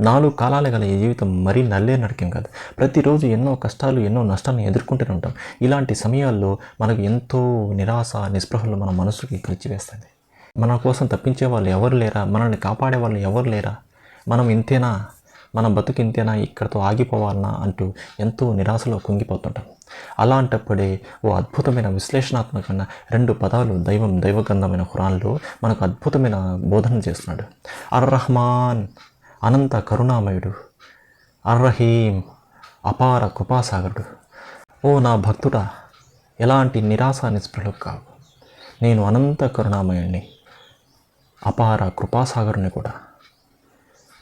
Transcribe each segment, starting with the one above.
నాలుగు కాలాలు గల ఈ జీవితం మరీ నల్లే నడకం కాదు. ప్రతిరోజు ఎన్నో కష్టాలు ఎన్నో నష్టాలను ఎదుర్కొంటూనే ఉంటాం. ఇలాంటి సమయాల్లో మనకు ఎంతో నిరాశ నిస్పృహలు మన మనసుకి కలిచివేస్తుంది మన కోసం తప్పించే వాళ్ళు ఎవరు లేరా? మనల్ని కాపాడే వాళ్ళు ఎవరు లేరా? మనం ఇంతేనా? మన బతుకు ఇంతేనా? ఇక్కడతో ఆగిపోవాలనా? అంటూ ఎంతో నిరాశలో కుంగిపోతుంటాం. అలాంటప్పుడే ఓ అద్భుతమైన విశ్లేషణాత్మకమైన రెండు పదాలు దైవం దైవగంధమైన ఖురాన్లో మనకు అద్భుతమైన బోధన చేస్తున్నాడు. అర్ రహమాన్ అనంత కరుణామయుడు అర్రహీం అపార కృపాసాగరుడు. ఓ నా భక్తుడా ఎలాంటి నిరాశ నిస్పృహలు కావు. నేను అనంత కరుణామయుణ్ణి అపార కృపాసాగరుని కూడా.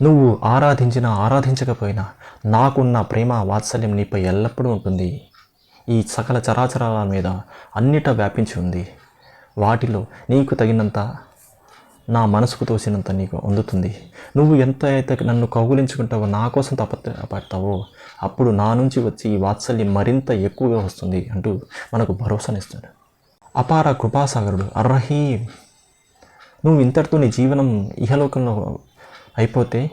నువ్వు ఆరాధించినా ఆరాధించకపోయినా నాకున్న ప్రేమ వాత్సల్యం నీపై ఎల్లప్పుడూ ఉంటుంది. ఈ సకల చరాచరాల మీద అన్నిట వ్యాపించి ఉంది. వాటిలో నీకు తగినంత నా మనసుకు తోసినంత నీకు అందుతుంది. నువ్వు ఎంత అయితే నన్ను కౌగులించుకుంటావో నా కోసం తపడతావో అప్పుడు నా నుంచి వచ్చి ఈ వాత్సల్యం మరింత ఎక్కువగా వస్తుంది అంటూ మనకు భరోసానిస్తాడు. అపార కృపాసాగరుడు అర్రహీం. నువ్వు ఇంతటితో నీ జీవనం ఇహలోకంలో అయిపోతే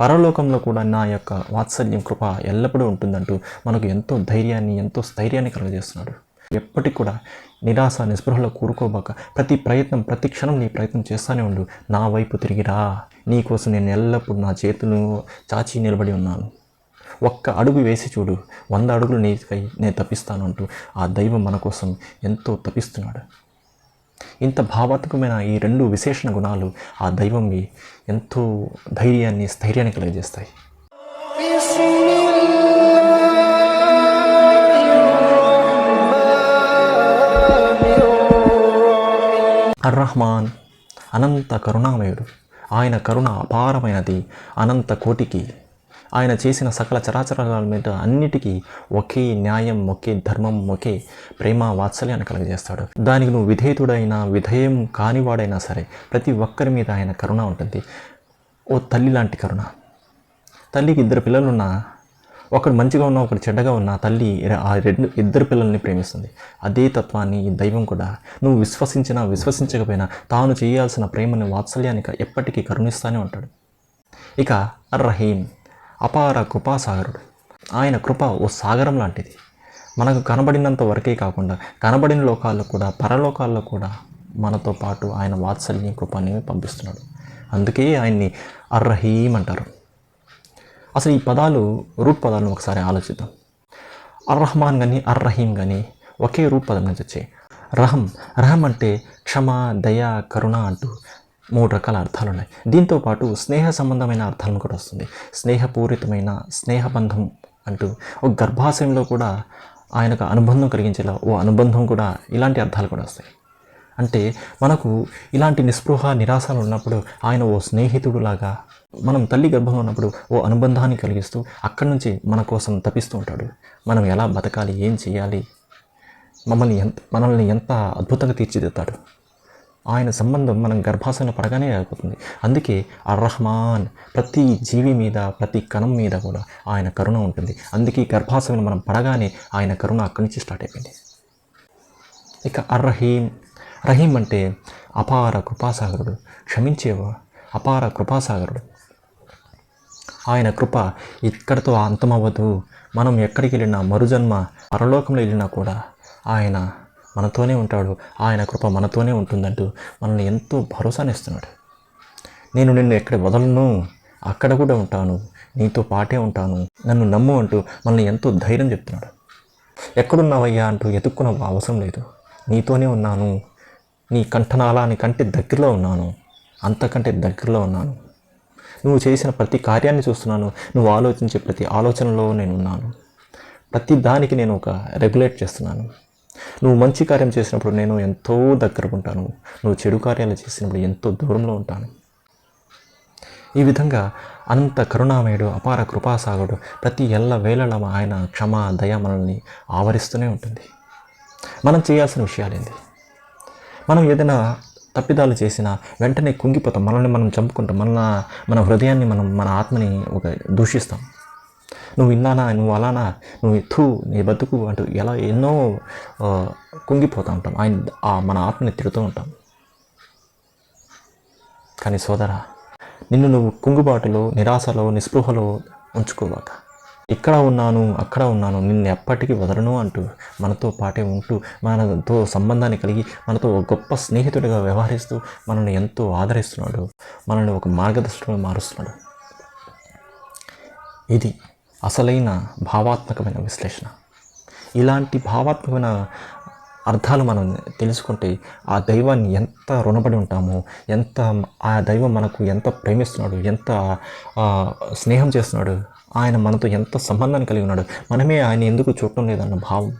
పరలోకంలో కూడా నా యొక్క వాత్సల్యం కృప ఎల్లప్పుడూ ఉంటుందంటూ మనకు ఎంతో ధైర్యాన్ని ఎంతో స్థైర్యాన్ని కలుగజేస్తున్నాడు. ఎప్పటికి కూడా నిరాశ నిస్పృహలో కూరుకోబాక ప్రతి ప్రయత్నం ప్రతి క్షణం నీ ప్రయత్నం చేస్తూనే ఉండు. నా వైపు తిరిగిరా నీకోసం నేను ఎల్లప్పుడూ నా చేతులు చాచి నిలబడి ఉన్నాను. ఒక్క అడుగు వేసి చూడు. వంద అడుగులు నీకై నేను తప్పిస్తాను అంటూ ఆ దైవం మన కోసం ఎంతో తప్పిస్తున్నాడు. ఇంత భావాత్మకమైన ఈ రెండు విశేషణ గుణాలు ఆ దైవంవి ఎంతో ధైర్యాన్ని స్థైర్యాన్ని కలిగజేస్తాయి. అర్రహ్మాన్ అనంత కరుణామయుడు. ఆయన కరుణ అపారమైనది అనంత కోటికి. ఆయన చేసిన సకల చరాచరాల మీద అన్నిటికీ ఒకే న్యాయం ఒకే ధర్మం ఒకే ప్రేమ వాత్సల్యాన్ని కలుగజేస్తాడు. దానికి నువ్వు విధేయుడైనా విధేయం కానివాడైనా సరే ప్రతి ఒక్కరి మీద ఆయన కరుణ ఉంటుంది. ఓ తల్లి లాంటి కరుణ. తల్లికి ఇద్దరు పిల్లలున్నా ఒకడు మంచిగా ఉన్నా ఒకడు చెడ్డగా ఉన్నా తల్లి ఆ రెండు ఇద్దరు పిల్లల్ని ప్రేమిస్తుంది. అదే తత్వాన్ని ఈ దైవం కూడా నువ్వు విశ్వసించినా విశ్వసించకపోయినా తాను చేయాల్సిన ప్రేమని వాత్సల్యాన్ని ఎప్పటికీ కరుణిస్తూనే ఉంటాడు. ఇక అర్రహీం అపార కృపాసాగరుడు. ఆయన కృప ఓ సాగరం లాంటిది. మనకు కనబడినంత వరకే కాకుండా కనబడిన లోకాల్లో కూడా పరలోకాల్లో కూడా మనతో పాటు ఆయన వాత్సల్యం కృపని పంపిస్తున్నాడు. అందుకే ఆయన్ని అర్రహీం అంటారు. అసలు ఈ పదాలు రూట్ పదాలను ఒకసారి ఆలోచిద్దాం. అర్ రహమాన్ కానీ అర్ రహీం కానీ ఒకే రూట్ పదం నుంచి వచ్చాయి. రహం రహం అంటే క్షమ దయ కరుణ అంటూ మూడు రకాల అర్థాలు ఉన్నాయి దీంతో పాటు స్నేహ సంబంధమైన అర్థాలను కూడా వస్తుంది. స్నేహపూరితమైన స్నేహబంధం అంటూ ఒక గర్భాశయంలో కూడా ఆయనకు అనుబంధం కలిగించేలా ఓ అనుబంధం కూడా ఇలాంటి అర్థాలు కూడా వస్తాయి. అంటే మనకు ఇలాంటి నిస్పృహ నిరాశలు ఉన్నప్పుడు ఆయన ఓ స్నేహితుడులాగా మనం తల్లి గర్భంలో ఉన్నప్పుడు ఓ అనుబంధాన్ని కలిగిస్తూ అక్కడి నుంచి మన కోసం తప్పిస్తూ ఉంటాడు. మనం ఎలా బతకాలి? ఏం చేయాలి మమ్మల్ని ఎంత మనల్ని ఎంత అద్భుతంగా తీర్చిదిద్దాడు ఆయన సంబంధం మనం గర్భాశయంలో పడగానే అయిపోతుంది. అందుకే అర్రహమాన్ ప్రతి జీవి మీద ప్రతి కణం మీద కూడా ఆయన కరుణ ఉంటుంది. అందుకే గర్భాశయంలో మనం పడగానే ఆయన కరుణ అక్కడి నుంచి స్టార్ట్ అయిపోయింది. ఇక అర్రహీం రహీం అంటే అపార కృపాసాగరుడు. క్షమించేవా? అపార కృపాసాగరుడు. ఆయన కృప ఇక్కడితో అంతమవ్వదు. మనం ఎక్కడికి వెళ్ళినా మరుజన్మ పరలోకంలో వెళ్ళినా కూడా ఆయన మనతోనే ఉంటాడు. ఆయన కృప మనతోనే ఉంటుందంటూ మనల్ని ఎంతో భరోసానిస్తున్నాడు నేను నిన్ను ఎక్కడ వదలను? అక్కడ కూడా ఉంటాను. నీతో పాటే ఉంటాను. నన్ను నమ్ము అంటూ మనల్ని ఎంతో ధైర్యం చెప్తున్నాడు. ఎక్కడున్నావయ్యా అంటూ ఎతుక్కున్న అవసరం లేదు. నీతోనే ఉన్నాను. నీ కంఠనాళాని కంటే దగ్గరలో ఉన్నాను. అంతకంటే దగ్గరలో ఉన్నాను. నువ్వు చేసిన ప్రతి కార్యాన్ని చూస్తున్నాను. నువ్వు ఆలోచించే ప్రతి ఆలోచనలో నేను ఉన్నాను ప్రతి దానికి నేను ఒక రెగ్యులేట్ చేస్తున్నాను. నువ్వు మంచి కార్యం చేసినప్పుడు నేను ఎంతో దగ్గరగా ఉంటాను నువ్వు చెడు కార్యాలు చేసినప్పుడు ఎంతో దూరంలో ఉంటాను. ఈ విధంగా అంత కరుణామయుడు అపార కృపాసాగుడు ప్రతి ఎల్ల వేళల ఆయన క్షమ దయ మనల్ని ఆవరిస్తూనే ఉంటుంది. మనం చేయాల్సిన విషయాలేంది మనం ఏదైనా తప్పిదాలు చేసినా వెంటనే కుంగిపోతాం. మనల్ని మనం చంపుకుంటాం. మన మన హృదయాన్ని మనం మన ఆత్మని ఒక దూషిస్తాం. నువ్వు ఇన్నానా నువ్వు అలానా నువ్వు ఎత్తు నీ బతుకు అంటూ ఎలా ఎన్నో కుంగిపోతూ ఉంటాం. ఆయన మన ఆత్మని తిడుతూ ఉంటాం. కానీ సోదరా నిన్ను నువ్వు కుంగుబాటులో నిరాశలో నిస్పృహలో ఉంచుకోవాక ఇక్కడ ఉన్నాను అక్కడ ఉన్నాను నిన్ను ఎప్పటికీ వదలను అంటూ మనతో పాటే ఉంటూ మనతో సంబంధాన్ని కలిగి మనతో ఒక గొప్ప స్నేహితుడిగా వ్యవహరిస్తూ మనల్ని ఎంతో ఆదరిస్తున్నాడు. మనల్ని ఒక మార్గదర్శకుడు మారుస్తున్నాడు. ఇది అసలైన భావాత్మకమైన విశ్లేషణ. ఇలాంటి భావాత్మకమైన అర్థాలు మనం తెలుసుకుంటే ఆ దైవాన్ని ఎంత రుణపడి ఉంటామో ఎంత ఆ దైవం మనకు ఎంత ప్రేమిస్తున్నాడు ఎంత స్నేహం చేస్తున్నాడు ఆయన మనతో ఎంత సంబంధాన్ని కలిగి ఉన్నాడు మనమే ఆయన ఎందుకు చూడటం లేదన్న భావం.